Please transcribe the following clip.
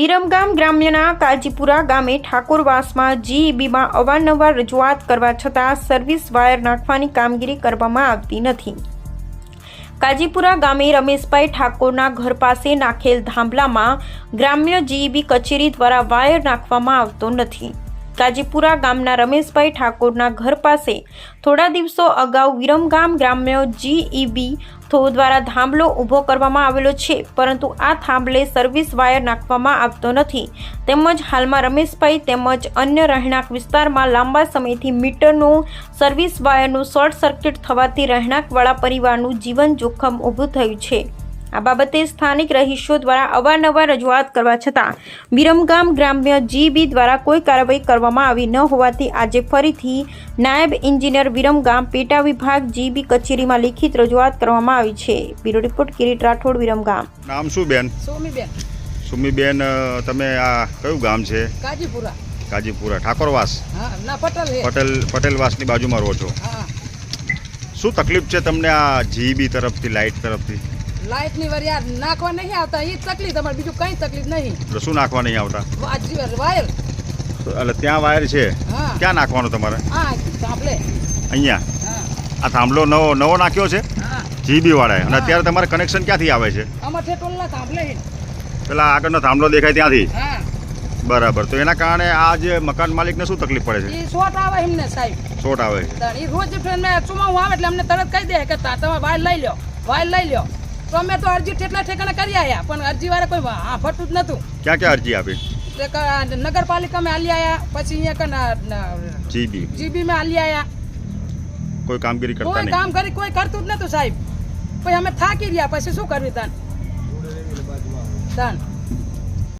વિરમગામ ગ્રામ્યના કાજીપુરા ગામે ઠાકોરવાસમાં જીઈબીમાં અવારનવાર રજૂઆત કરવા છતાં સર્વિસ વાયર નાખવાની કામગીરી કરવામાં આવતી નથી. કાજીપુરા ગામે રમેશભાઈ ઠાકોરના ઘર પાસે નાખેલ થાંભલામાં ગ્રામ્ય જીઈબી કચેરી દ્વારા વાયર નાખવામાં આવતો નથી. કાજીપુરા ગામના રમેશભાઈ ઠાકોરના ઘર પાસે થોડા દિવસો અગાઉ વિરમગામ ગ્રામ્ય જીઈબી થો દ્વારા થાંભલો ઊભો કરવામાં આવેલો છે, પરંતુ આ થાંભલે સર્વિસ વાયર નાખવામાં આવતો નથી. તેમજ હાલમાં રમેશભાઈ તેમજ અન્ય રહેણાંક વિસ્તારમાં લાંબા સમયથી મીટરનું સર્વિસ વાયરનું શોર્ટ સર્કિટ થવાથી રહેણાંકવાળા પરિવારનું જીવન જોખમ ઊભું થયું છે. આ બાબતે સ્થાનિક રહીશો દ્વારા અવારનવાર રજૂઆત કરવા છતાં વિરમગામ ગ્રામ્ય જીબી દ્વારા કોઈ કાર્યવાહી કરવામાં આવી ન હોવાથી આજે ફરીથી નાયબ એન્જિનિયર વિરમગામ પેટા વિભાગ જીબી કચેરીમાં લિખિત રજૂઆત કરવામાં આવી છે. બ્યુરો રિપોર્ટ કિરીટ રાઠોડ વિરમગામ નામ શું બેન? સોમીબેન. સુમીબેન તમે આ કયું ગામ છે? કાજીપુરા. કાજીપુરા ઠાકોરવાસ? હા પટેલ હે પટેલ પટેલવાસની બાજુમાં રહો છો. શું તકલીફ છે તમને આ જીબી તરફથી લાઇટ તરફથી? લાઈટની વાર યાર નાખવા નહીં આવતા એ તકલીફ તમારે બીજું કઈ તકલીફ નહીં. એટલે શું નાખવા નહીં આવતા? વાયર એટલે ત્યાં વાયર છે. હા. ક્યાં નાખવાનું તમારે? હા થાંભલે. અહીંયા? આ થાંભલો નવો નવો નાખ્યો છે? જીબી વાળાએ. અને અત્યારે તમારે કનેક્શન ક્યાંથી આવે છે? અમારે ટોલના થાંભલે. પેલા આગળનો થાંભલો દેખાય ત્યાંથી? બરાબર. તો એના કારણે આ જે મકાન માલિકને શું તકલીફ પડે છે? શોટ આવે એમને સાહેબ. શોટ આવે રોજ ફ્રેન્ડ મેં ચુમાવું આવે એટલે અમને તરત કહી દે કે તમે વાયર લઈ લ્યો વાયર લઈ લ્યો. તો અમે તો અરજી ઠેટલા ઠેકાણા કરી આવ્યા પણ અરજી વાળા કોઈ ફરતું જ નતું ક્યાં ક્યાં અરજી આપી? નગરપાલિકામાં હાલી આવ્યા પછી અહીંયા જીબી. જીબીમાં હાલી આવ્યા કોઈ કામગીરી કરતા કોઈ કામ કરી કોઈ કરતું જ નતું સાહેબ. પછી અમે થાકી ગયા પછી શું કરવી તાન? તાન.